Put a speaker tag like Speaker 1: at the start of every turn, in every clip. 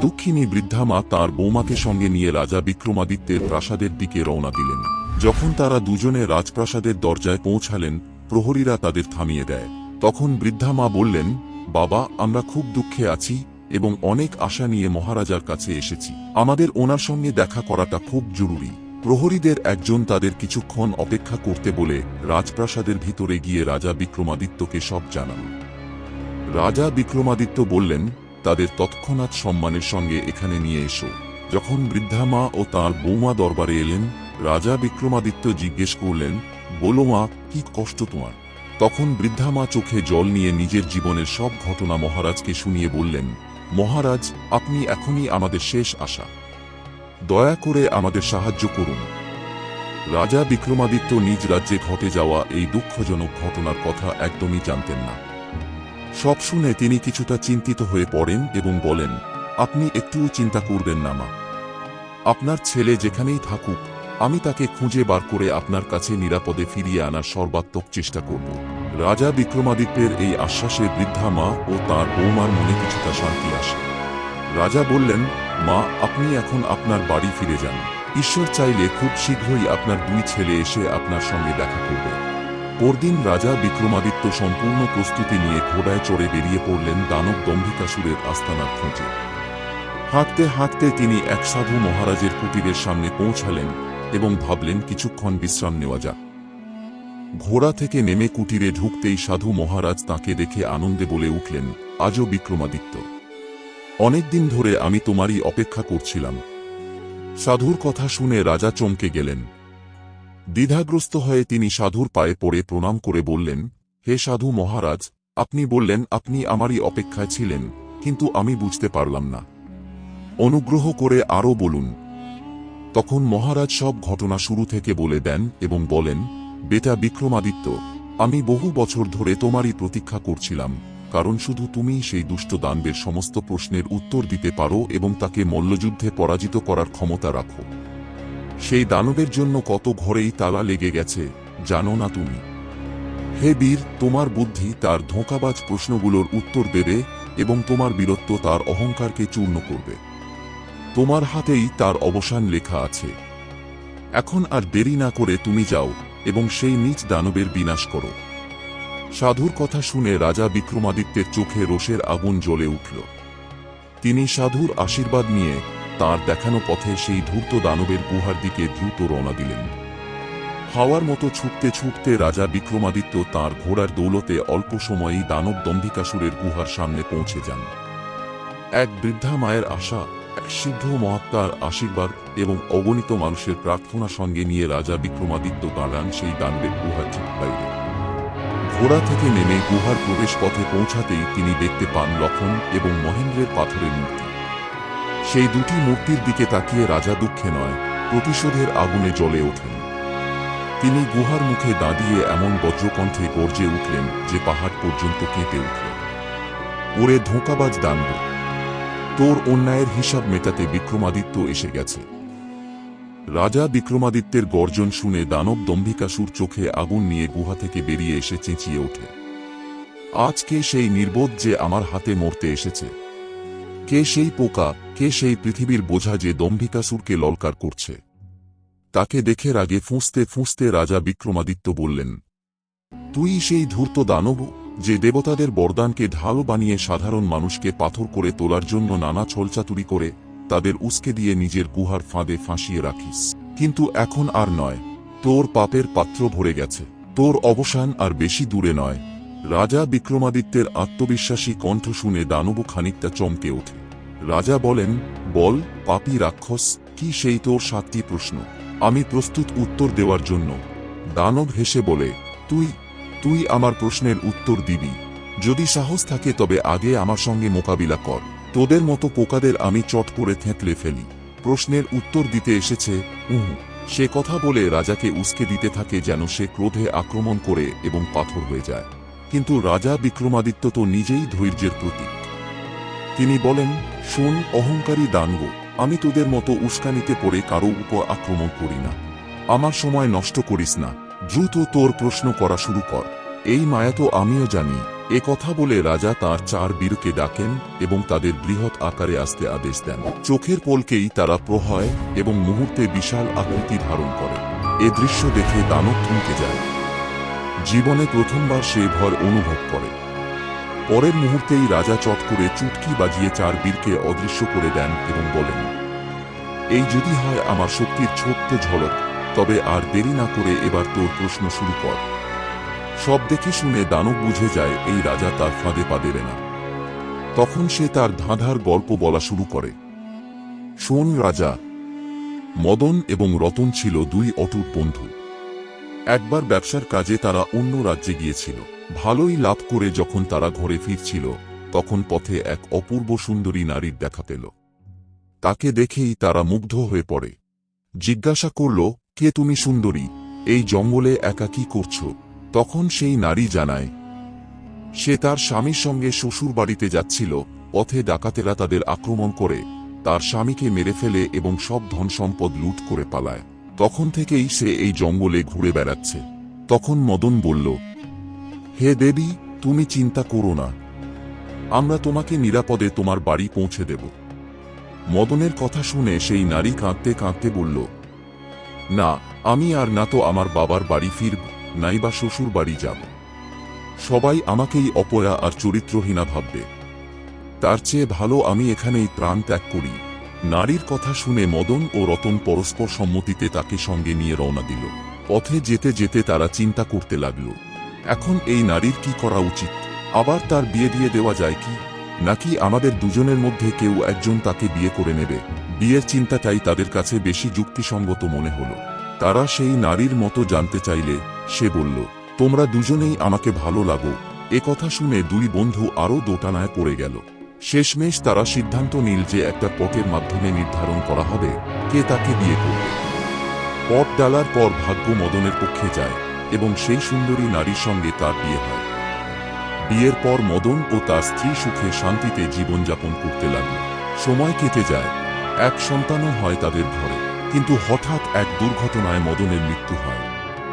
Speaker 1: দুঃখিনী বৃদ্ধা মা তাঁর বৌমাকে সঙ্গে নিয়ে রাজা বিক্রমাদিত্যের প্রাসাদের দিকে রওনা দিলেন। যখন তারা দুজনে রাজপ্রাসাদের দরজায় পৌঁছালেন, প্রহরীরা তাদের থামিয়ে দেয়। তখন বৃদ্ধা মা বললেন, বাবা, আমরা খুব দুঃখে আছি এবং অনেক আশা নিয়ে মহারাজার কাছে এসেছি। আমাদের ওনার সঙ্গে দেখা করাটা খুব জরুরি। প্রহরীদের একজন তাদের কিছুক্ষণ অপেক্ষা করতে বলে রাজপ্রাসাদের ভিতরে গিয়ে রাজা বিক্রমাদিত্যকে সব জানান। রাজা বিক্রমাদিত্য বললেন তাদের তৎক্ষণাৎ সম্মানের সঙ্গে এখানে নিয়ে এসো। যখন বৃদ্ধা মা ও তাঁর বৌমা দরবারে এলেন, রাজা বিক্রমাদিত্য জিজ্ঞেস করলেন, বলো মা, কি কষ্ট তোমার? তখন বৃদ্ধা মা চোখে জল নিয়ে নিজের জীবনের সব ঘটনা মহারাজকে শুনিয়ে বললেন, মহারাজ, আপনি এখনই আমাদের শেষ আশা। দয়া করে আমাদের সাহায্য করুন। রাজা বিক্রমাদিত্য নিজ রাজ্যে ঘটে যাওয়া এই দুঃখজনক ঘটনার কথা একদমই জানতেন না। সব শুনে তিনি কিছুটা চিন্তিত হয়ে পড়েন এবং বলেন, আপনি একটুও চিন্তা করবেন না, মা। আপনার ছেলে যেখানেই থাকুক, আমি তাকে খুঁজে বার করে আপনার কাছে নিরাপদে ফিরিয়ে আনার সর্বাত্মক চেষ্টা করব। রাজা বিক্রমাদিত্যের এই আশ্বাসে বৃদ্ধা মা ও তার বৌমার মনে কিছুটা শান্তি আসে। রাজা বললেন, মা, আপনি এখন আপনার বাড়ি ফিরে যান। ঈশ্বর চাইলে খুব শীঘ্রই আপনার দুই ছেলে এসে আপনার সঙ্গে দেখা করবে পরদিন রাজা বিক্রমাদিত্য সম্পূর্ণ প্রস্তুতি নিয়ে ঘোড়ায় চড়ে বেরিয়ে পড়লেন দানব দম্ভিকাসুরের আস্তানার খুঁজে। হাঁটতে হাঁটতে তিনি এক সাধু মহারাজের কুটিরের সামনে পৌঁছালেন এবং ভাবলেন কিছুক্ষণ বিশ্রাম নেওয়া যাক। ঘোড়া থেকে নেমে কুটিরে ঢুকতেই সাধু মহারাজ তাকে দেখে আনন্দে বলে উঠলেন, আজও বিক্রমাদিত্য। অনেকদিন ধরে আমি তোমারই অপেক্ষা করছিলাম। সাধুর কথা শুনে রাজা চমকে গেলেন। দ্বিধাগ্রস্ত হয়ে তিনি সাধুর পায়ে পড়ে প্রণাম করে বললেন, হে সাধু মহারাজ, আপনি বললেন আপনি আমারই অপেক্ষায় ছিলেন, কিন্তু আমি বুঝতে পারলাম না। অনুগ্রহ করে আরও বলুন। তখন মহারাজ সব ঘটনা শুরু থেকে বলে দেন এবং বলেন, বেটা বিক্রমাদিত্য, আমি বহু বছর ধরে তোমারই প্রতীক্ষা করছিলাম, কারণ শুধু তুমি সেই দুষ্ট দানবের সমস্ত প্রশ্নের উত্তর দিতে পারো এবং তাকে মল্লযুদ্ধে পরাজিত করার ক্ষমতা রাখো। সেই দানবের জন্য কত ঘরেই তালা লেগে গেছে, জানো না তুমি। হে বীর, তোমার বুদ্ধি তার ধোঁকাবাজ প্রশ্নগুলোর উত্তর দেবে এবং তোমার বীরত্ব তার অহংকারকে চূর্ণ করবে। তোমার হাতেই তার অবসান লেখা আছে। এখন আর দেরি না করে তুমি যাও এবং সেই নিজ দানবের বিনাশ করো। সাধুর কথা শুনে রাজা বিক্রমাদিত্যের চোখে রোষের আগুন জ্বলে উঠল। তিনি সাধুর আশীর্বাদ নিয়ে তার দেখানো পথে সেই ধূর্ত দানবের গুহার দিকে দ্রুত রওনা দিলেন। হাওয়ার মতো ছুটতে ছুটতে রাজা বিক্রমাদিত্য তার ঘোড়ার দৌলতে অল্প সময়েই দানব দম্ভিকাসুরের গুহার সামনে পৌঁছে যান। এক বৃদ্ধা মায়ের আশা, এক সিদ্ধ মহাত্মার আশীর্বাদ এবং অগণিত মানুষের প্রার্থনা সঙ্গে নিয়ে রাজা বিক্রমাদিত্য দাঁড়ান সেই দানবের গুহার ঠিক বাইরে। ঘোড়া থেকে নেমে গুহার প্রবেশ পথে পৌঁছাতেই তিনি দেখতে পান লক্ষণ এবং মহেন্দ্রের পাথরের মূর্তি। সেই দুটি মূর্তির দিকে তাকিয়ে রাজা দুঃখে নয়, প্রতিশোধের আগুনে জ্বলে ওঠেন। তিনি গুহার মুখে দাঁড়িয়ে এমন বজ্রকণ্ঠে গর্জে উঠলেন যে পাহাড় পর্যন্ত কেঁপে উঠল। ওরে ধোঁকাবাজ দানব, তোর অন্যায়ের হিসাব মেটাতে বিক্রমাদিত্য এসে গেছে। রাজা বিক্রমাদিত্যের গর্জন শুনে দানব দম্ভিকাসুর চোখে আগুন নিয়ে গুহা থেকে বেরিয়ে এসে চেঁচিয়ে ওঠে। আজকে সেই নির্বোধ যে আমার হাতে মরতে এসেছে? কে সেই পোকা কে সেই পৃথিবীর বোঝা যে দম্ভিকাসুরকে ললকার করছে? তাকে দেখে রাগে ফুঁসতে ফুঁসতে রাজা বিক্রমাদিত্য বললেন, তুই সেই ধূর্ত দানব যে দেবতাদের বরদানকে ঢাল বানিয়ে সাধারণ মানুষকে পাথর করে তোলার জন্য নানা ছলচাতুরি করে, তাদের উস্কে দিয়ে নিজের গুহার ফাঁদে ফাঁসিয়ে রাখিস। কিন্তু এখন আর নয়, তোর পাপের পাত্র ভরে গেছে, তোর অবসান আর বেশি দূরে নয়। রাজা বিক্রমাদিত্যের আত্মবিশ্বাসী কণ্ঠ শুনে দানব খানিকটা চমকে ওঠে। রাজা বলেন, বল, পাপী রাক্ষস, কি সেই তোর সাতটি প্রশ্ন? আমি প্রস্তুত উত্তর দেওয়ার জন্য। দানব হেসে বলে, তুই তুই আমার প্রশ্নের উত্তর দিবি। যদি সাহস থাকে তবে আগে আমার সঙ্গে মোকাবিলা কর। তোদের মতো পোকাদের আমি চট করে থেঁতলে ফেলি। প্রশ্নের উত্তর দিতে এসেছে, উহ, সে কথা বলে রাজাকে উস্কে দিতে থাকে যেন সে ক্রোধে আক্রমণ করে এবং পাথর হয়ে যায়। কিন্তু রাজা বিক্রমাদিত্য তো নিজেই ধৈর্যের প্রতীক। তিনি বলেন শোন অহংকারী দানব, আমি তোদের মতো উস্কানিতে পড়ে কারও উপর আক্রমণ করি না। আমার সময় নষ্ট করিস না, দ্রুত তোর প্রশ্ন করা শুরু কর। এই মায়া তো আমিও জানি, এ কথা বলে রাজা তার চার বীরকে ডাকেন এবং তাদের বৃহৎ আকারে আসতে আদেশ দেন। চোখের পলকেই তারা প্রহয় এবং মুহূর্তে বিশাল আকৃতি ধারণ করে। এ দৃশ্য দেখে দানব থমকে যায়। জীবনে প্রথমবার সে ভয় অনুভব করে। পরের মুহূর্তেই রাজা চট করে চুটকি বাজিয়ে চার বীরকে অদৃশ্য করে দেন এবং বলেন, এই যদি হয় আমার শক্তির ছোট্ট ঝলক, তবে আর দেরি না করে এবার তোর প্রশ্ন শুরু কর। সব দেখে শুনে দানব বুঝে যায় এই রাজা তার ফাঁদে পা দেবে না। তখন সে তার ধাঁধার গল্প বলা শুরু করে। শোন রাজা, মদন এবং রতন ছিল দুই অটুট বন্ধু। একবার ব্যবসার কাজে তারা অন্য রাজ্যে গিয়েছিল। ভালোই লাভ করে যখন তারা ঘরে ফিরছিল, তখন পথে এক অপূর্ব সুন্দরী নারীর দেখা পেল। তাকে দেখেই তারা মুগ্ধ হয়ে পড়ে। জিজ্ঞাসা করল, কে তুমি সুন্দরী? এই জঙ্গলে একা কি করছ? তখন সেই নারী জানায়, সে তার স্বামীর সঙ্গে শ্বশুর বাড়িতে যাচ্ছিল, পথে ডাকাতেরা তাদের আক্রমণ করে, তার স্বামীকে মেরে ফেলে এবং সব ধন সম্পদ লুট করে পালায়। তখন থেকেই সে এই জঙ্গলে ঘুরে বেড়াচ্ছে। তখন মদন বলল হে দেবী, তুমি চিন্তা করো না। আমরা তোমাকে নিরাপদে তোমার বাড়ি পৌঁছে দেব। মদনের কথা শুনে সেই নারী কাঁদতে কাঁদতে বলল, না, আমি আর না তো আমার বাবার বাড়ি ফিরব, নাইবা শ্বশুর বাড়ি যাব। সবাই আমাকেই অপয়া আর চরিত্রহীনা ভাববে। তার চেয়ে ভালো আমি এখানেই প্রাণ ত্যাগ করি। নারীর কথা শুনে মদন ও রতন পরস্পর সম্মতিতে তাকে সঙ্গে নিয়ে রওনা দিল। পথে যেতে যেতে তারা চিন্তা করতে লাগল। এখন এই নারীর কি করা উচিত? আবার তার বিয়ে দিয়ে দেওয়া যায় কি? নাকি আমাদের দুজনের মধ্যে কেউ একজন তাকে বিয়ে করে নেবে? বিয়ের চিন্তাটাই তাদের কাছে বেশি যুক্তিসঙ্গত মনে হলো। তারা সেই নারীর মতো জানতে চাইলে, সে বলল, তোমরা দুজনেই আমাকে ভালো লাগো। এ কথা শুনে দুই বন্ধু আরও দোটানায় পড়ে গেল। শেষমেশ তারা সিদ্ধান্ত নিল যে একটা পটের মাধ্যমে নির্ধারণ করা হবে, কে তাকে বিয়ে করবে। পট ডালার পর ভাগ্য মদনের পক্ষে যায়। এবং সেই সুন্দরী নারীর সঙ্গে তার বিয়ে হয়। বিয়ের পর মদন ও তার স্ত্রী সুখে শান্তিতে জীবনযাপন করতে লাগল। সময় কেটে যায়, এক সন্তানও হয় তাদের ঘরে। কিন্তু হঠাৎ এক দুর্ঘটনায় মদনের মৃত্যু হয়।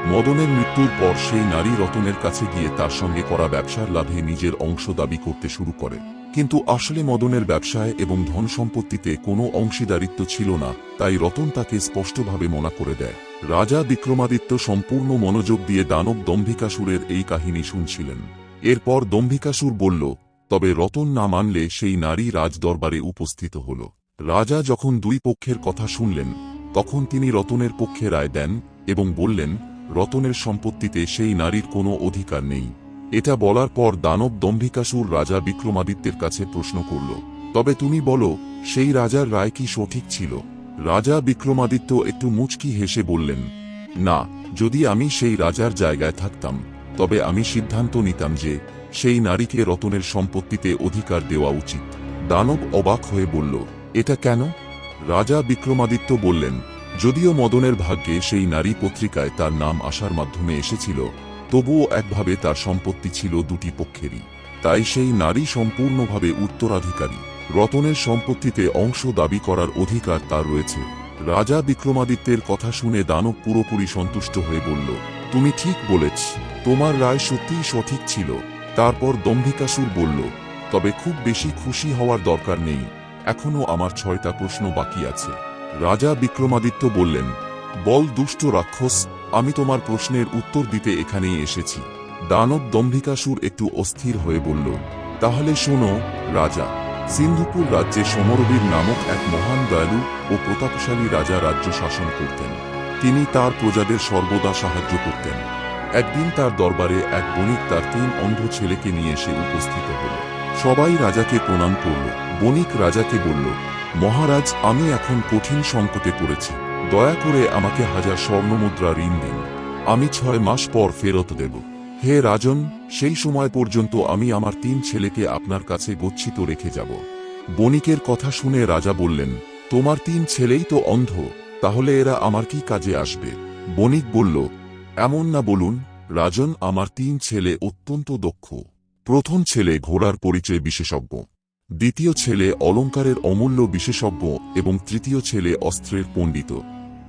Speaker 1: মদনের মৃত্যুর পর সেই নারী রতনের কাছে গিয়ে তার সঙ্গে করা ব্যবসার লাভে নিজের অংশ দাবি করতে শুরু করে। কিন্তু আসলে মদনের ব্যবসায় এবং ধন সম্পত্তিতে কোনো অংশীদারিত্ব ছিল না, তাই রতন তাকে স্পষ্টভাবে মনা করে দেয়। রাজা বিক্রমাদিত্য সম্পূর্ণ মনোযোগ দিয়ে দানব দম্ভিকাসুরের এই কাহিনী শুনছিলেন। এরপর দম্ভিকাসুর বলল, তবে রতন না মানলে সেই নারী রাজদরবারে উপস্থিত হল। রাজা যখন দুই পক্ষের কথা শুনলেন, তখন তিনি রতনের পক্ষে রায় দেন এবং বললেন, রতনের সম্পত্তিতে সেই নারীর কোনো অধিকার নেই। এটা বলার পর দানব দম্ভিকাসুর রাজা বিক্রমাদিত্যের কাছে প্রশ্ন করল, তবে তুমি বলো, সেই রাজার রায় কি সঠিক ছিল? রাজা বিক্রমাদিত্য একটু মুচকি হেসে বললেন, না, যদি আমি সেই রাজার জায়গায় থাকতাম, তবে আমি সিদ্ধান্ত নিতাম যে সেই নারীকে রতনের সম্পত্তিতে অধিকার দেওয়া উচিত। দানব অবাক হয়ে বলল, এটা কেন? রাজা বিক্রমাদিত্য বললেন, যদিও মদনের ভাগ্যে সেই নারী পত্রিকায় তার নাম আসার মাধ্যমে এসেছিল তবুও একভাবে তার সম্পত্তি ছিল দুটি পক্ষেরই। তাই সেই নারী সম্পূর্ণভাবে উত্তরাধিকারী। রতনের সম্পত্তিতে অংশ দাবি করার অধিকার তার রয়েছে। রাজা বিক্রমাদিত্যের কথা শুনে দানব পুরোপুরি সন্তুষ্ট হয়ে বলল, তুমি ঠিক বলেছ। তোমার রায় সত্যিই সঠিক ছিল। তারপর দম্ভিকাসুর বলল, তবে খুব বেশি খুশি হওয়ার দরকার নেই। এখনও আমার ছয়টা প্রশ্ন বাকি আছে। রাজা বিক্রমাদিত্য বললেন, বল দুষ্ট রাক্ষস আমি তোমার প্রশ্নের উত্তর দিতে এখানেই এসেছি। দানব দম্ভিকাসুর একটু অস্থির হয়ে বলল, তাহলে শোনো, রাজা, সিন্ধুপুর রাজ্যে সমরবীর নামক এক মহান দয়ালু ও প্রতাপশালী রাজা রাজ্য শাসন করতেন। তিনি তার প্রজাদের সর্বদা সাহায্য করতেন। একদিন তার দরবারে এক বণিক তার তিন অন্ধ ছেলেকে নিয়ে এসে উপস্থিত হল। সবাই রাজাকে প্রণাম করল। বণিক রাজাকে বলল, মহারাজ, আমি এখন কঠিন সংকটে পড়েছি। দয়া করে আমাকে হাজার স্বর্ণমুদ্রা ঋণ দিন। আমি ছয় মাস পর ফেরত দেব। হে রাজন, সেই সময় পর্যন্ত আমি আমার তিন ছেলেকে আপনার কাছে গচ্ছিত রেখে যাব। বণিকের কথা শুনে রাজা বললেন, তোমার তিন ছেলেই তো অন্ধ, তাহলে এরা আমার কি কাজে আসবে? বণিক বলল, এমন না বলুন, রাজন, আমার তিন ছেলে অত্যন্ত দক্ষ। প্রথম ছেলে ঘোড়ার পরিচয় বিশেষজ্ঞ। দ্বিতীয় ছেলে অলঙ্কারের অমূল্য বিশেষজ্ঞ এবং তৃতীয় ছেলে অস্ত্রের পণ্ডিত।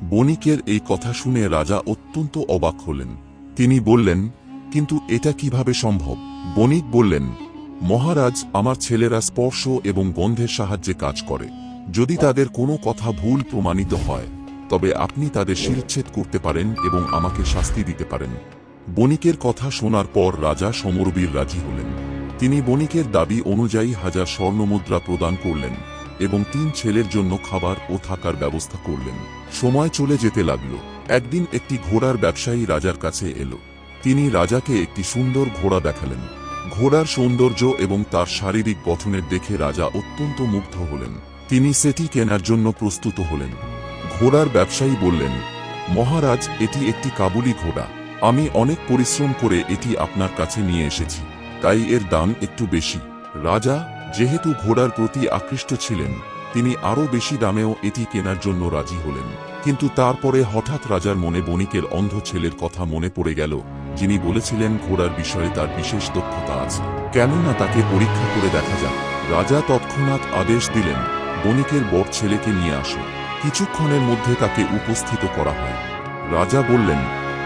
Speaker 1: বণিকের এই কথা শুনে রাজা অত্যন্ত অবাক হলেন। তিনি বললেন, কিন্তু এটা কীভাবে সম্ভব? বণিক বললেন, মহারাজ, আমার ছেলেরা স্পর্শ এবং গন্ধের সাহায্যে কাজ করে। যদি তাদের কোনো কথা ভুল প্রমাণিত হয়, তবে আপনি তাদের শিরচ্ছেদ করতে পারেন এবং আমাকে শাস্তি দিতে পারেন। বণিকের কথা শোনার পর রাজা সমরবীর রাজি হলেন। তিনি বণিকের দাবি অনুযায়ী হাজার স্বর্ণমুদ্রা প্রদান করলেন। এবং তিন ছেলের জন্য খাবার ও থাকার ব্যবস্থা করলেন। সময় চলে যেতে লাগল। একদিন একটি ঘোড়ার ব্যবসায়ী রাজার কাছে এলো। তিনি রাজাকে একটি সুন্দর ঘোড়া দেখালেন। ঘোড়ার সৌন্দর্য এবং তার শারীরিক গঠনের দেখে রাজা অত্যন্ত মুগ্ধ হলেন। তিনি সেটি কেনার জন্য প্রস্তুত হলেন। ঘোড়ার ব্যবসায়ী বললেন, মহারাজ, এটি একটি কাবুলি ঘোড়া। আমি অনেক পরিশ্রম করে এটি আপনার কাছে নিয়ে এসেছি। তাই এর দাম একটু বেশি। রাজা যেহেতু ঘোড়ার প্রতি আকৃষ্ট ছিলেন, তিনি আরও বেশি দামেও এটি কেনার জন্য রাজি হলেন। কিন্তু তারপরে হঠাৎ রাজার মনে বণিকের অন্ধ ছেলের কথা মনে পড়ে গেল, যিনি বলেছিলেন ঘোড়ার বিষয়ে তার বিশেষ দক্ষতা আছে। কেননা তাকে পরীক্ষা করে দেখা যাক। রাজা তৎক্ষণাৎ আদেশ দিলেন, বণিকের বর ছেলেকে নিয়ে আসো। কিছুক্ষণের মধ্যে তাকে উপস্থিত করা হয়। রাজা বললেন,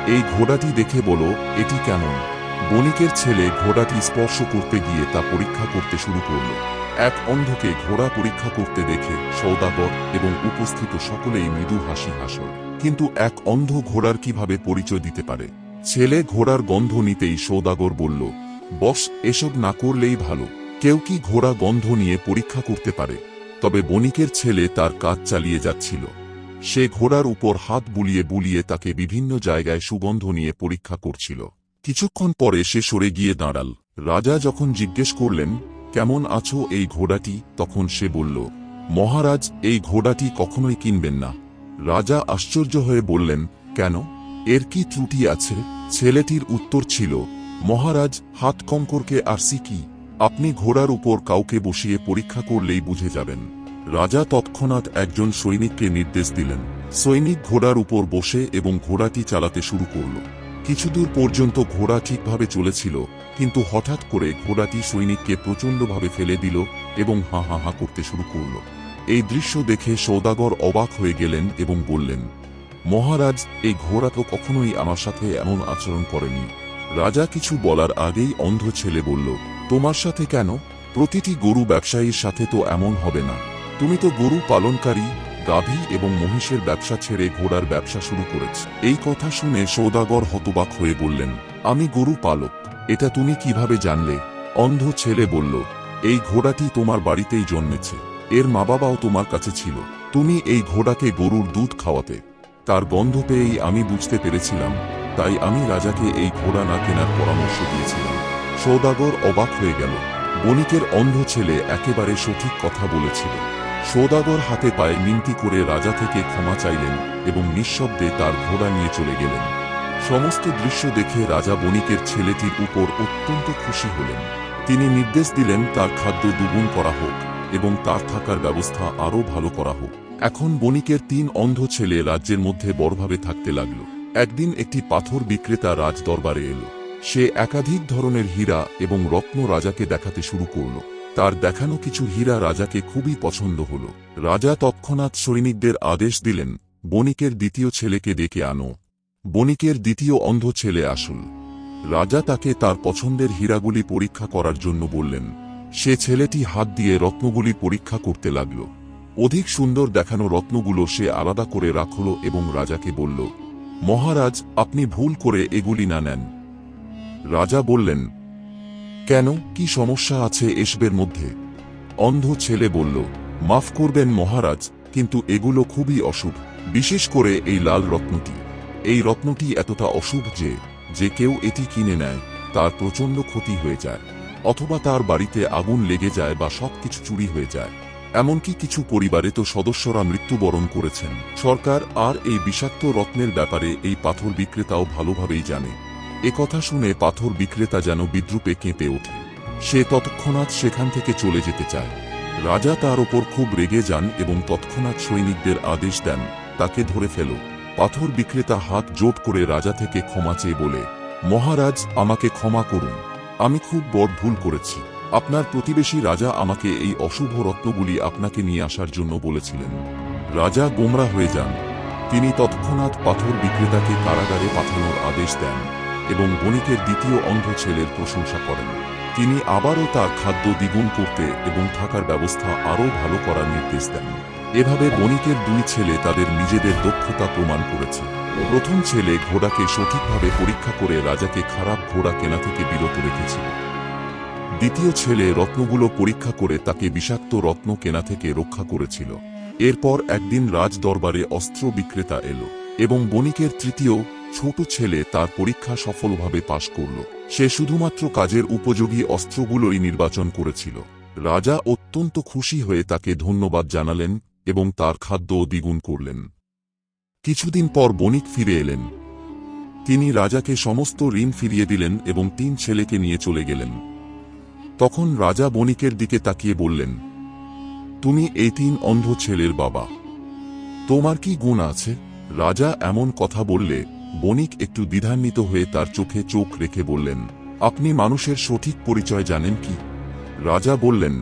Speaker 1: এই ঘোড়াটি দেখে বলো, এটি কেমন? বণিকের ছেলে ঘোড়াটি স্পর্শ করতে গিয়ে তা পরীক্ষা করতে শুরু করল। এক অন্ধকে ঘোড়া পরীক্ষা করতে দেখে সৌদাগর এবং উপস্থিত সকলেই মৃদু হাসি হাসল। কিন্তু এক অন্ধ ঘোড়ার কীভাবে পরিচয় দিতে পারে? ছেলে ঘোড়ার গন্ধ নিতেই সৌদাগর বলল, বস, এসব না করলেই ভালো। কেউ কি ঘোড়া গন্ধ নিয়ে পরীক্ষা করতে পারে? তবে বণিকের ছেলে তার কাজ চালিয়ে যাচ্ছিল। সে ঘোড়ার উপর হাত বুলিয়ে বুলিয়ে তাকে বিভিন্ন জায়গায় সুগন্ধ নিয়ে পরীক্ষা করছিল। কিছুক্ষণ পরে সে সরে গিয়ে দাঁড়াল। রাজা যখন জিজ্ঞেস করলেন, কেমন আছো এই ঘোড়াটি? তখন সে বলল, মহারাজ, এই ঘোড়াটি কখনোই কিনবেন না। রাজা আশ্চর্য হয়ে বললেন, কেন? এর কি ত্রুটি আছে? ছেলেটির উত্তর ছিল, মহারাজ, হাত কঙ্করকে আরসি কি? আপনি ঘোড়ার উপর কাউকে বসিয়ে পরীক্ষা করলেই বুঝে যাবেন। রাজা তৎক্ষণাৎ একজন সৈনিককে নির্দেশ দিলেন। সৈনিক ঘোড়ার উপর বসে এবং ঘোড়াটি চালাতে শুরু করল। কিছুদূর পর্যন্ত ঘোড়া ঠিকভাবে চলেছিল, কিন্তু হঠাৎ করে ঘোড়াটি সৈনিককে প্রচণ্ডভাবে ফেলে দিল এবং হা হা হা করতে শুরু করল। এই দৃশ্য দেখে সৌদাগর অবাক হয়ে গেলেন এবং বললেন, মহারাজ, এই ঘোড়া তো কখনোই আমার সাথে এমন আচরণ করেনি। রাজা কিছু বলার আগেই অন্ধ ছেলে বলল, তোমার সাথে কেন? প্রতিটি গরু ব্যবসায়ীর সাথে তো এমন হবে না। তুমি তো গরু পালনকারী গাভী এবং মহিষের ব্যবসা ছেড়ে ঘোড়ার ব্যবসা শুরু করেছ। এই কথা শুনে সৌদাগর হতবাক হয়ে বললেন, আমি গরু পালক, এটা তুমি কীভাবে জানলে? অন্ধ ছেলে বলল, এই ঘোড়াটি তোমার বাড়িতেই জন্মেছে। এর মা বাবাও তোমার কাছে ছিল। তুমি এই ঘোড়াকে গরুর দুধ খাওয়াতে। তার গন্ধ পেয়েই আমি বুঝতে পেরেছিলাম, তাই আমি রাজাকে এই ঘোড়া না কেনার পরামর্শ দিয়েছিলাম। সৌদাগর অবাক হয়ে গেল। বণিকের অন্ধ ছেলে একেবারে সঠিক কথা বলেছিল। সৌদাগর হাতে পায়ে মিনতি করে রাজা থেকে ক্ষমা চাইলেন এবং নিঃশব্দে তার ঘোড়া নিয়ে চলে গেলেন। সমস্ত দৃশ্য দেখে রাজা বণিকের ছেলেটির উপর অত্যন্ত খুশি হলেন। তিনি নির্দেশ দিলেন তার খাদ্য দুগুণ করা হোক এবং তার থাকার ব্যবস্থা আরও ভালো করা হোক। এখন বণিকের তিন অন্ধ ছেলে রাজ্যের মধ্যে বড়ভাবে থাকতে লাগল। একদিন একটি পাথর বিক্রেতা রাজ দরবারে এলো। সে একাধিক ধরনের হীরা এবং রত্ন রাজাকে দেখাতে শুরু করল। তার দেখানো কিছু হীরা রাজাকে খুবই পছন্দ হল। রাজা তৎক্ষণাৎ সৈনিকদের আদেশ দিলেন, বণিকের দ্বিতীয় ছেলেকে ডেকে আনো। বণিকের দ্বিতীয় অন্ধ ছেলে আসুন। রাজা তাকে তার পছন্দের হীরাগুলি পরীক্ষা করার জন্য বললেন। সে ছেলেটি হাত দিয়ে রত্নগুলি পরীক্ষা করতে লাগল। অধিক সুন্দর দেখানো রত্নগুলো সে আলাদা করে রাখল এবং রাজাকে বলল, মহারাজ, আপনি ভুল করে এগুলি না নেন। রাজা বললেন কেন? কি সমস্যা আছে এসবের মধ্যে? অন্ধ ছেলে বলল, মাফ করবেন মহারাজ, কিন্তু এগুলো খুবই অশুভ। বিশেষ করে এই লাল রত্নটি। এই রত্নটি এতটা অশুভ যে যে কেউ এটি কিনে নেয়, তার প্রচণ্ড ক্ষতি হয়ে যায়। অথবা তার বাড়িতে আগুন লেগে যায় বা সবকিছু চুরি হয়ে যায়। এমনকি কিছু পরিবারে তো সদস্যরা মৃত্যুবরণ করেছেন। সরকার আর এই বিষাক্ত রত্নের ব্যাপারে এই পাথর বিক্রেতাও ভালোভাবেই জানে। একথা শুনে পাথর বিক্রেতা যেন বিদ্রুপে কেঁপে ওঠে। সে তৎক্ষণাৎ সেখান থেকে চলে যেতে চায়। রাজা তার ওপর খুব রেগে যান এবং তৎক্ষণাৎ সৈনিকদের আদেশ দেন, তাকে ধরে ফেল। পাথর বিক্রেতা হাত জোট করে রাজা থেকে ক্ষমা চেয়ে বলে, মহারাজ, আমাকে ক্ষমা করুন। আমি খুব বড় ভুল করেছি। আপনার প্রতিবেশী রাজা আমাকে এই অশুভ রত্নগুলি আপনাকে নিয়ে আসার জন্য বলেছিলেন। রাজা গোমরা হয়ে যান। তিনি তৎক্ষণাৎ পাথর বিক্রেতাকে কারাগারে পাঠানোর আদেশ দেন। এবং বণিকের দ্বিতীয় অন্ধ ছেলের প্রশংসা করেন। তিনি আবারও তার খাদ্য দ্বিগুণ করতে এবং থাকার ব্যবস্থা আরও ভালো করার নির্দেশ দেন। এভাবে বণিকের দুই ছেলে তাদের নিজেদের দক্ষতা প্রমাণ করেছে। প্রথম ছেলে ঘোড়াকে সঠিকভাবে পরীক্ষা করে রাজাকে খারাপ ঘোড়া কেনা থেকে বিরত রেখেছিল দ্বিতীয় ছেলে রত্নগুলো পরীক্ষা করে তাকে বিষাক্ত রত্ন কেনা থেকে রক্ষা করেছিল। এরপর একদিন রাজ দরবারে অস্ত্র বিক্রেতা এলো এবং বণিকের তৃতীয় ছোট ছেলে তার পরীক্ষা সফলভাবে পাশ করল। সে শুধুমাত্র কাজের উপযোগী অস্ত্রগুলোই নির্বাচন করেছিল। রাজা অত্যন্ত খুশি হয়ে তাকে ধন্যবাদ জানালেন এবং তার খাদ্য দ্বিগুণ করলেন। কিছুদিন পর বণিক ফিরে এলেন। তিনি রাজাকে সমস্ত ঋণ ফিরিয়ে দিলেন এবং তিন ছেলেকে নিয়ে চলে গেলেন। তখন রাজা বণিকের দিকে তাকিয়ে বললেন, তুমি এই তিন অন্ধ ছেলের বাবা। তোমার কি গুণ আছে? রাজা এমন কথা বললে বণিক একটু দ্বিধান্বিত হয়ে তার চোখে চোখ রেখে বললেন, আপনি মানুষের সঠিক পরিচয় জানেন কি? রাজা বললেন,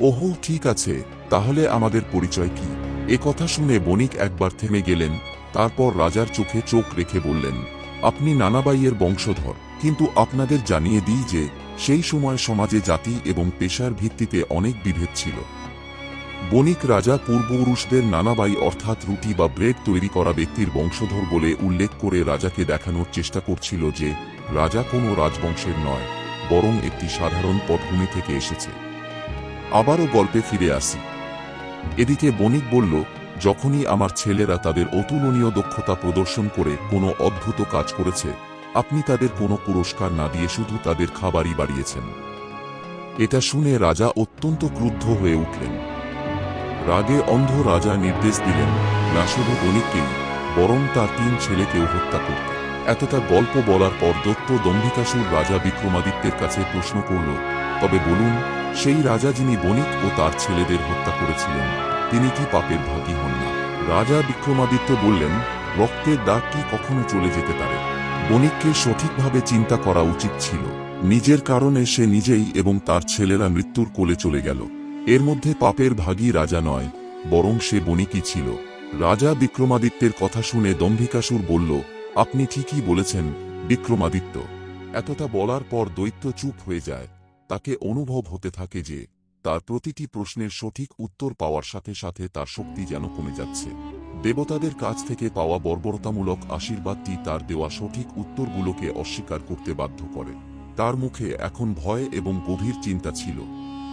Speaker 1: ওহো, ঠিক আছে, তাহলে আমাদের পরিচয় কি? এ কথা শুনে বণিক একবার থেমে গেলেন, তারপর রাজার চোখে চোখ রেখে বললেন, আপনি নানাবাইয়ের বংশধর, কিন্তু আপনাদের জানিয়ে দিই যে, সেই সময় সমাজে জাতি এবং পেশার ভিত্তিতে অনেক বিভেদ ছিল। বণিক রাজা পূর্বপুরুষদের নানাবাই অর্থাৎ রুটি বা ব্রেড তৈরি করা ব্যক্তির বংশধর বলে উল্লেখ করে রাজাকে দেখানোর চেষ্টা করছিল যে রাজা কোনো রাজবংশের নয়, বরং একটি সাধারণ পটভূমি থেকে এসেছে। আবারও গল্পে ফিরে আসি। এদিকে বণিক বলল, যখনই আমার ছেলেরা তাদের অতুলনীয় দক্ষতা প্রদর্শন করে কোনো অদ্ভুত কাজ করেছে, আপনি তাদের কোনো পুরস্কার না দিয়ে শুধু তাদের খাবারই বাড়িয়েছেন। এটা শুনে রাজা অত্যন্ত ক্রুদ্ধ হয়ে উঠলেন। রাগে অন্ধ রাজা নির্দেশ দিলেন, না শুধু বণিককেই বরং তার তিন ছেলেকেও হত্যা করতে। এতটা গল্প বলার পর দত্ত দম্ভিকাসুর রাজা বিক্রমাদিত্যের কাছে প্রশ্ন করল, তবে বলুন, সেই রাজা যিনি বণিক ও তার ছেলেদের হত্যা করেছিলেন, তিনি কি পাপের ভাগী হন না? রাজা বিক্রমাদিত্য বললেন, রক্তের দাগ কি কখনো চলে যেতে পারে? বণিককে সঠিকভাবে চিন্তা করা উচিত ছিল। নিজের কারণে সে নিজেই এবং তার ছেলেরা মৃত্যুর কোলে চলে গেল। এর মধ্যে পাপের ভাগী রাজা নয়, বরং সে বণিকই ছিল। রাজা বিক্রমাদিত্যের কথা শুনে দম্ভিকাসুর বলল, আপনি ঠিকই বলেছেন, বিক্রমাদিত্য। এতটা বলার পর দৈত্য চুপ হয়ে যায়। তাকে অনুভব হতে থাকে যে, তার প্রতিটি প্রশ্নের সঠিক উত্তর পাওয়ার সাথে সাথে তার শক্তি যেন কমে যাচ্ছে। দেবতাদের কাছ থেকে পাওয়া বর্বরতামূলক আশীর্বাদটি তার দেওয়া সঠিক উত্তরগুলোকে অস্বীকার করতে বাধ্য করে। তার মুখে এখন ভয় এবং গভীর চিন্তা ছিল।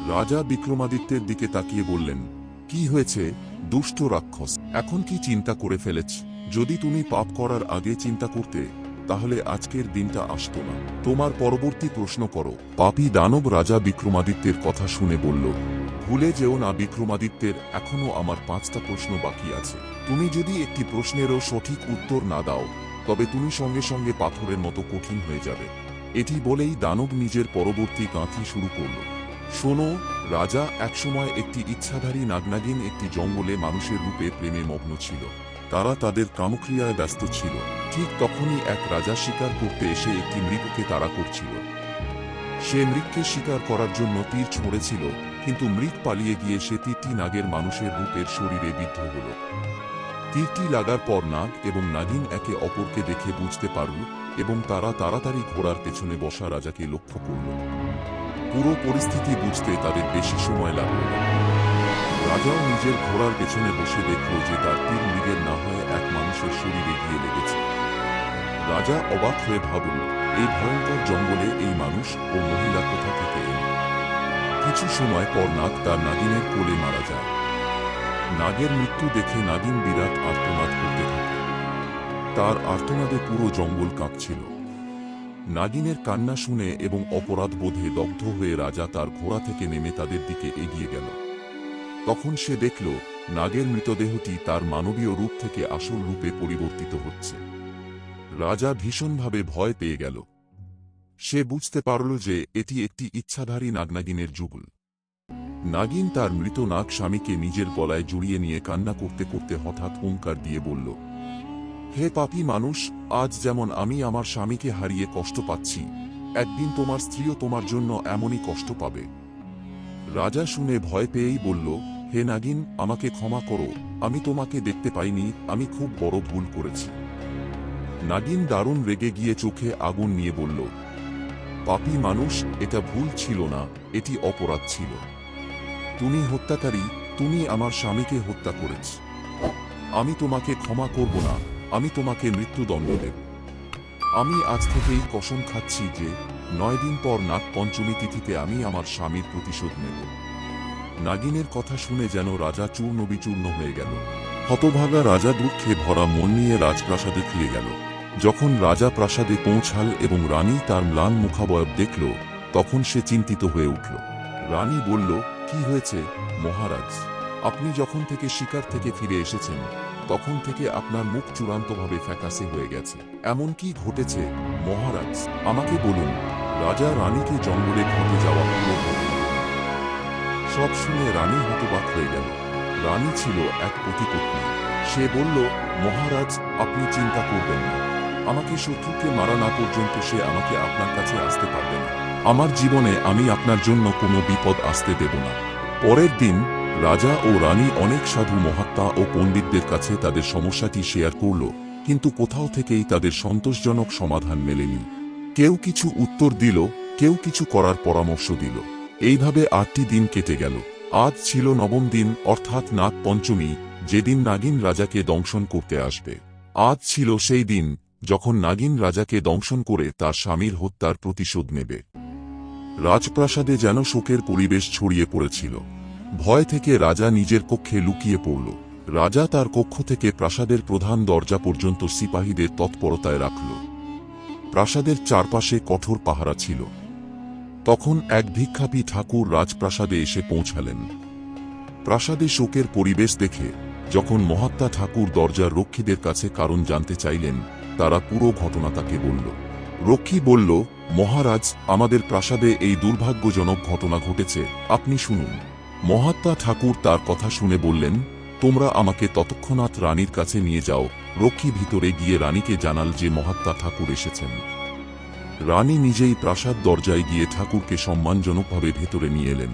Speaker 1: রাজা বিক্রমাদিত্যের দিকে তাকিয়ে বললেন, কি হয়েছে, দুষ্ট রাক্ষস? এখন কি চিন্তা করে ফেলেছ? যদি তুমি পাপ করার আগে চিন্তা করতে, তাহলে আজকের দিনটা আসত না। তোমার পরবর্তী প্রশ্ন করো। পাপী দানব রাজা বিক্রমাদিত্যের কথা শুনে বলল, ভুলে যেও না বিক্রমাদিত্যের, এখনও আমার পাঁচটা প্রশ্ন বাকি আছে। তুমি যদি একটি প্রশ্নেরও সঠিক উত্তর না দাও, তবে তুমি সঙ্গে সঙ্গে পাথরের মতো কঠিন হয়ে যাবে। এটি বলেই দানব নিজের পরবর্তী গাঁথি শুরু করল। শোনো, রাজা একসময় একটি ইচ্ছাধারী নাগনাগিন একটি জঙ্গলে মানুষের রূপে প্রেমে মগ্ন ছিল। তারা তাদের কামক্রিয়ায় ব্যস্ত ছিল। ঠিক তখনই এক রাজা শিকার করতে এসে একটি মৃগকে তাড়া করছিল। সে মৃগকে শিকার করার জন্য তীর ছড়েছিল, কিন্তু মৃগ পালিয়ে গিয়ে সে তীরটি নাগের মানুষের রূপের শরীরে বিদ্ধ হল। তীরটি লাগার পর নাগ এবং নাগিন একে অপরকে দেখে বুঝতে পারল এবং তারা তাড়াতাড়ি ঘোড়ার পেছনে বসা রাজাকে লক্ষ্য করল। পুরো পরিস্থিতি বুঝতে তাদের বেশি সময় লাগল না। রাজাও নিজের ঘোড়ার পেছনে বসে দেখল যে তার তীর মৃগের না হয়ে এক মানুষের শরীরে গিয়ে লেগেছে। রাজা অবাক হয়ে ভাবল, এই ভয়ঙ্কর জঙ্গলে এই মানুষ ও মহিলা কোথা থেকে এল? কিছু সময় পর নাগ তার নাগিনের কোলে মারা যায়। নাগের মৃত্যু দেখে নাগিন বিরাট আর্তনাদ করতে থাকে। তার আর্তনাদে পুরো জঙ্গল কাঁপছিল। নাগিনের কান্না শুনে এবং অপরাধ বোধে দগ্ধ হয়ে রাজা তার ঘোড়া থেকে নেমে তাদের দিকে এগিয়ে গেল। তখন সে দেখল, নাগের মৃতদেহটি তার মানবীয় রূপ থেকে আসল রূপে পরিবর্তিত হচ্ছে। রাজা ভীষণভাবে ভয় পেয়ে গেল। সে বুঝতে পারল যে এটি একটি ইচ্ছাধারী নাগনাগিনের যুগল। নাগিন তার মৃত নাগ স্বামীকে নিজের গলায় জড়িয়ে নিয়ে কান্না করতে করতে হঠাৎ হুঙ্কার দিয়ে বলল হে পাপী মানুষ, আজ যেমন আমি আমার স্বামীকে হারিয়ে কষ্ট পাচ্ছি, একদিন তোমার স্ত্রীও তোমার জন্য এমনই কষ্ট পাবে। রাজা শুনে ভয় পেয়েই বলল, হে নাগিন, আমাকে ক্ষমা করো, আমি তোমাকে দেখতে পাইনি, আমি খুব বড় ভুল করেছি। নাগিন দারুণ রেগে গিয়ে চোখে আগুন নিয়ে বলল, পাপী মানুষ, এটা ভুল ছিল না, এটি অপরাধ ছিল। তুমি হত্যাকারী, তুমি আমার স্বামীকে হত্যা করেছ। আমি তোমাকে ক্ষমা করব না। আমি তোমাকে মৃত্যুদণ্ড দেব। আমি আজ থেকেই কসম খাচ্ছি যে, নয় দিন পর নাগ পঞ্চমী তিথিতে আমি আমার স্বামীর প্রতিশোধ নেব। নাগিনের কথা শুনে যেন রাজা চূর্ণ বিচূর্ণ হয়ে গেল। হতভাগা রাজা দুঃখে ভরা মন নিয়ে রাজপ্রাসাদে ফিরে গেল। যখন রাজা প্রাসাদে পৌঁছাল এবং রানী তার ম্লান মুখাবয়ব দেখল, তখন সে চিন্তিত হয়ে উঠল। রানী বলল, কি হয়েছে, মহারাজ? আপনি যখন থেকে শিকার থেকে ফিরে এসেছেন তখন থেকে আপনার মুখ চূড়ান্তভাবে ফ্যাকাসে হয়ে গেছে। এমন কি ঘটেছে? মহারাজ, আমাকে বলুন, রাজা রানীকে জঙ্গলে ঘটে যাওয়া পুরো সব শুনে রানী হতবাক হয়ে গেল। রানী ছিল এক পতিপত্নী। সে বলল, মহারাজ, আপনি চিন্তা করবেন না। আমাকে শত্রুকে মারা না পর্যন্ত সে আমাকে আপনার কাছে আসতে পারবে না। আমার জীবনে আমি আপনার জন্য কোনো বিপদ আসতে দেব না। পরের দিন রাজা ও রানী অনেক সাধু মহাত্মা ও পণ্ডিতদের কাছে তাদের সমস্যাটি শেয়ার করল, কিন্তু কোথাও থেকেই তাদের সন্তোষজনক সমাধান মেলেনি। কেউ কিছু উত্তর দিল, কেউ কিছু করার পরামর্শ দিল। এইভাবে আটটি দিন কেটে গেল। আজ ছিল নবম দিন, অর্থাৎ নাগ পঞ্চমী, যেদিন নাগিন রাজাকে দংশন করতে আসবে। আজ ছিল সেই দিন, যখন নাগিন রাজাকে দংশন করে তার স্বামীর হত্যার প্রতিশোধ নেবে। রাজপ্রাসাদে যেন শোকের পরিবেশ ছড়িয়ে পড়েছিল। ভয় থেকে রাজা নিজের কক্ষে লুকিয়ে পড়ল। রাজা তার কক্ষ থেকে প্রাসাদের প্রধান দরজা পর্যন্ত সিপাহীদের তৎপরতায় রাখল। প্রাসাদের চারপাশে কঠোর পাহারা ছিল। তখন এক ভিক্ষাপী ঠাকুর রাজপ্রাসাদে এসে পৌঁছালেন। প্রাসাদে শোকের পরিবেশ দেখে, যখন মহাত্মা ঠাকুর দরজার রক্ষীদের কাছে কারণ জানতে চাইলেন, তারা পুরো ঘটনা তাকে বলল। রক্ষী বলল, মহারাজ, আমাদের প্রাসাদে এই দুর্ভাগ্যজনক ঘটনা ঘটেছে। আপনি শুনুন। মহাত্মা ঠাকুর তার কথা শুনে বললেন, তোমরা আমাকে তৎক্ষণাৎ রানীর কাছে নিয়ে যাও, রক্ষী ভিতরে গিয়ে রানীকে জানাল যে মহাত্মা ঠাকুর এসেছেন। রানী নিজেই প্রাসাদ দরজায় গিয়ে ঠাকুরকে সম্মানজনকভাবে ভেতরে নিয়ে এলেন।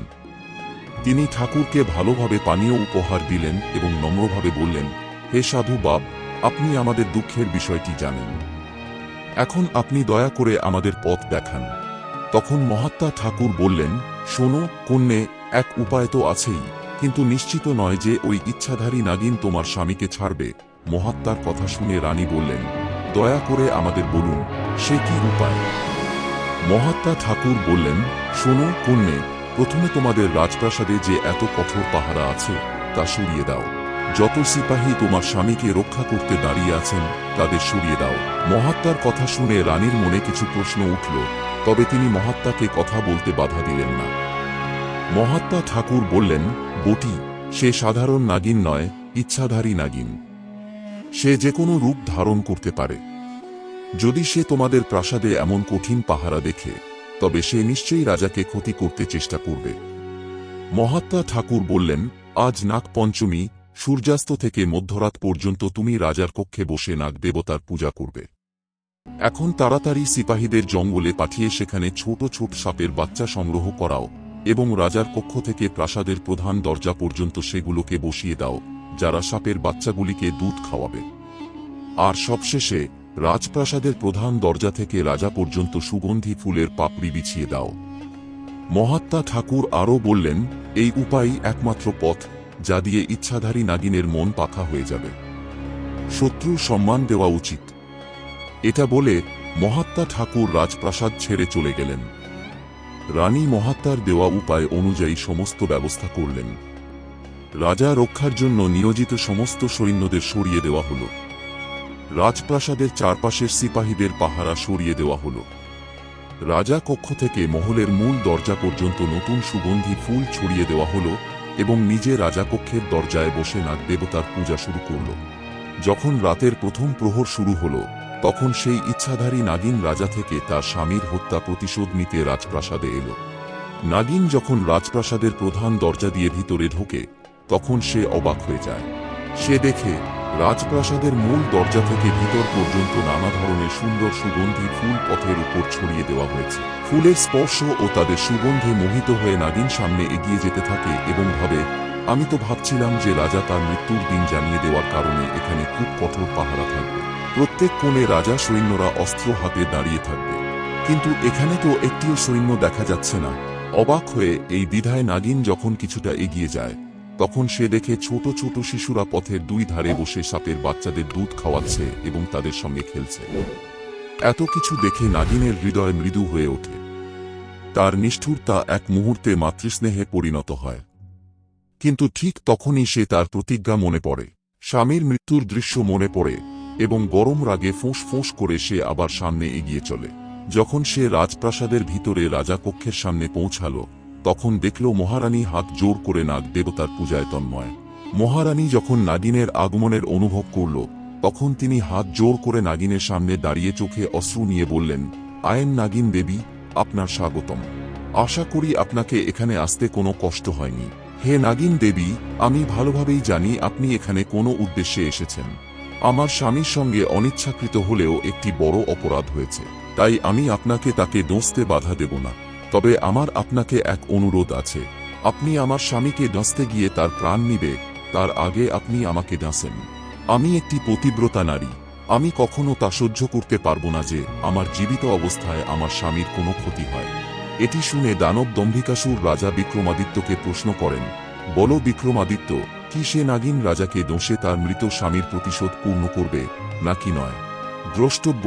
Speaker 1: তিনি ঠাকুরকে ভালোভাবে পানীয় উপহার দিলেন এবং নম্রভাবে বললেন, হে সাধু বাব আপনি আমাদের দুঃখের বিষয়টি জানেন। এখন আপনি দয়া করে আমাদের পথ দেখান। তখন মহাত্মা ঠাকুর বললেন, শোনো, কন্যে এক উপায় তো আছেই, কিন্তু নিশ্চিত নয় যে ওই ইচ্ছাধারী নাগিন তোমার স্বামীকে ছাড়বে। মহাত্মার কথা শুনে রানী বললেন, দয়া করে আমাদের বলুন, সে কি উপায়? মহাত্মা ঠাকুর বললেন, শোনো কন্যে, প্রথমে তোমাদের রাজপ্রাসাদে যে এত কঠোর পাহারা আছে, তা সরিয়ে দাও। যত সিপাহী তোমার স্বামীকে রক্ষা করতে দাঁড়িয়ে আছেন, তাদের সরিয়ে দাও। মহাত্মার কথা শুনে রানীর মনে কিছু প্রশ্ন উঠল, তবে তিনি মহাত্মাকে কথা বলতে বাধা দিলেন না। মহাত্মা ঠাকুর বললেন, বটি, সে সাধারণ নাগিন নয়, ইচ্ছাধারী নাগিন। সে যে কোনো রূপ ধারণ করতে পারে। যদি সে তোমাদের প্রাসাদে এমন কঠিন পাহারা দেখে, তবে সে নিশ্চয়ই রাজাকে ক্ষতি করতে চেষ্টা করবে। মহাত্মা ঠাকুর বললেন, আজ নাগ পঞ্চমী সূর্যাস্ত থেকে মধ্যরাত পর্যন্ত তুমি রাজার কক্ষে বসে নাগ দেবতার পূজা করবে। এখন তাড়াতাড়ি সিপাহীদের জঙ্গলে পাঠিয়ে সেখানে ছোট ছোট সাপের বাচ্চা সংগ্রহ করাও। এবং রাজার কক্ষ থেকে প্রাসাদের প্রধান দরজা পর্যন্ত সেগুলোকে বসিয়ে দাও, যারা সাপের বাচ্চাগুলিকে দুধ খাওয়াবে। আর সবশেষে, রাজপ্রাসাদের প্রধান দরজা থেকে রাজা পর্যন্ত সুগন্ধি ফুলের পাপড়ি বিছিয়ে দাও। মহাত্মা ঠাকুর আরও বললেন, এই উপায়ই একমাত্র পথ, যা দিয়ে ইচ্ছাধারী নাগিনের মন পাখা হয়ে যাবে। শত্রুর সম্মান দেওয়া উচিত। এটা বলে মহাত্মা ঠাকুর রাজপ্রাসাদ ছেড়ে চলে গেলেন। রানী মহাত্মার দেওয়া উপায় অনুযায়ী সমস্ত ব্যবস্থা করলেন। রাজা রক্ষার জন্য নিয়োজিত সমস্ত সৈন্যদের সরিয়ে দেওয়া হল। রাজপ্রাসাদের চারপাশের সিপাহীদের পাহারা সরিয়ে দেওয়া হল। রাজা কক্ষ থেকে মহলের মূল দরজা পর্যন্ত নতুন সুগন্ধি ফুল ছড়িয়ে দেওয়া হল এবং নিজে রাজা কক্ষের দরজায় বসে নাগ দেবতার পূজা শুরু করল। যখন রাতের প্রথম প্রহর শুরু হল তখন সেই ইচ্ছাধারী নাগিন রাজা থেকে তার স্বামীর হত্যা প্রতিশোধ নিতে রাজপ্রাসাদে এল। নাগিন যখন রাজপ্রাসাদের প্রধান দরজা দিয়ে ভিতরে ঢোকে, তখন সে অবাক হয়ে যায়। সে দেখে রাজপ্রাসাদের মূল দরজা থেকে ভিতর পর্যন্ত নানা ধরনের সুন্দর সুগন্ধি ফুল পথের উপর ছড়িয়ে দেওয়া হয়েছে। ফুলের স্পর্শ ও তাদের সুগন্ধে মোহিত হয়ে নাগিন সামনে এগিয়ে যেতে থাকে এবং ভাবে, আমি তো ভাবছিলাম যে রাজা তার মৃত্যুর দিন জানিয়ে দেওয়ার কারণে এখানে খুব কঠোর পাহারা থাকবে। প্রত্যেক কোণে রাজা সৈন্যরা অস্ত্র হাতে দাঁড়িয়ে থাকবে। কিন্তু এখানে তো একটিও সৈন্য দেখা যাচ্ছে না। অবাক হয়ে এই দ্বিধায় নাগিন যখন কিছুটা এগিয়ে যায়, তখন সে দেখে ছোট ছোট শিশুরা পথের দুই ধারে বসে সাপের বাচ্চাদের দুধ খাওয়াচ্ছে এবং তাদের সঙ্গে খেলছে। এত কিছু দেখে নাগিনের হৃদয় মৃদু হয়ে ওঠে। তার নিষ্ঠুরতা এক মুহূর্তে মাতৃস্নেহে পরিণত হয়। কিন্তু ঠিক তখনই সে তার প্রতিজ্ঞা মনে পড়ে। স্বামীর মৃত্যুর দৃশ্য মনে পড়ে। এবং গরম রাগে ফোঁস ফোঁস করে সে আবার সামনে এগিয়ে চলে। যখন সে রাজপ্রাসাদের ভিতরে রাজা কক্ষের সামনে পৌঁছাল, তখন দেখল মহারানী হাত জোর করে নাগ দেবতার পূজায় তন্ময়। মহারানী যখন নাগিনের আগমনের অনুভব করল, তখন তিনি হাত জোর করে নাগিনের সামনে দাঁড়িয়ে চোখে অশ্রু নিয়ে বললেন, আয়েন নাগিন দেবী, আপনার স্বাগতম। আশা করি আপনাকে এখানে আসতে কোনো কষ্ট হয়নি। হে নাগিন দেবী, আমি ভালোভাবেই জানি আপনি এখানে কোনো উদ্দেশ্যে এসেছেন। আমার স্বামীর সঙ্গে অনিচ্ছাকৃত হলেও একটি বড় অপরাধ হয়েছে। তাই আমি আপনাকে তাকে দোষতে বাধা দেব না। তবে আমার আপনাকে এক অনুরোধ আছে। আপনি আমার স্বামীকে ডাঁচতে গিয়ে তার প্রাণ নিবে, তার আগে আপনি আমাকে ডাঁসেন। আমি একটি পতিব্রতা নারী। আমি কখনো তা সহ্য করতে পারব না যে আমার জীবিত অবস্থায় আমার স্বামীর কোনো ক্ষতি হয়। এটি শুনে দানব দম্ভিকাসুর রাজা বিক্রমাদিত্যকে প্রশ্ন করেন, বলো বিক্রমাদিত্য কি সে নাগিন রাজাকে দোষে তার মৃত স্বামীর প্রতিশোধ পূর্ণ করবে, নাকি নয়? দ্রষ্টব্য,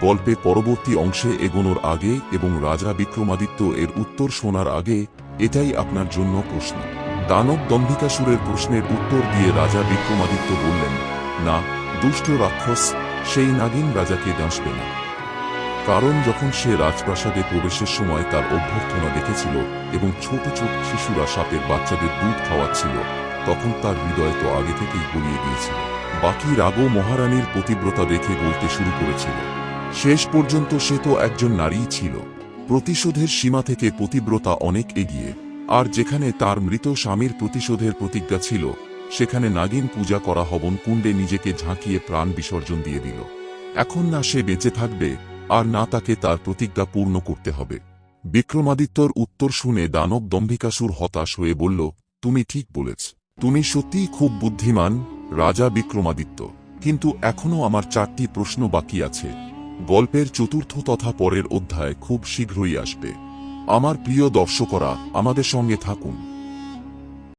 Speaker 1: গল্পে পরবর্তী অংশে এগোনোর আগে এবং রাজা বিক্রমাদিত্য এর উত্তর শোনার আগে, এটাই আপনার জন্য প্রশ্ন। দানব দম্ভিকাসুরের প্রশ্নের উত্তর দিয়ে রাজা বিক্রমাদিত্য বললেন, না, দুষ্ট রাক্ষস, সেই নাগিন রাজাকে ডাঁসবে না। কারণ যখন সে রাজপ্রাসাদে প্রবেশের সময় তার অভ্যর্থনা দেখেছিল এবং ছোট ছোট শিশুরা সাপের বাচ্চাদের দুধ খাওয়াচ্ছিল তখন তার হৃদয় তো আগে থেকেই গলিয়ে গিয়েছিল। বাকি রাগও মহারানীর পতিব্রতা দেখে গলতে শুরু করেছিল। শেষ পর্যন্ত সে তো একজন নারীই ছিল। প্রতিশোধের সীমা থেকে পতিব্রতা অনেক এগিয়ে, আর যেখানে তার মৃত স্বামীর প্রতিশোধের প্রতিজ্ঞা ছিল, সেখানে নাগিন পূজা করা হবন কুণ্ডে নিজেকে ঝাঁকিয়ে প্রাণ বিসর্জন দিয়ে দিল। এখন না সে বেঁচে থাকবে, আর না তাকে তার প্রতিজ্ঞা পূর্ণ করতে হবে। বিক্রমাদিত্যর উত্তর শুনে দানব দম্ভিকাসুর হতাশ হয়ে বলল, তুমি ঠিক বলেছ। তুমি সত্যিই খুব বুদ্ধিমান, রাজা বিক্রমাদিত্য। কিন্তু এখনও আমার চারটি প্রশ্ন বাকি আছে। গল্পের চতুর্থ তথা পরের অধ্যায় খুব শীঘ্রই আসবে। আমার প্রিয় দর্শকরা, আমাদের সঙ্গে থাকুন।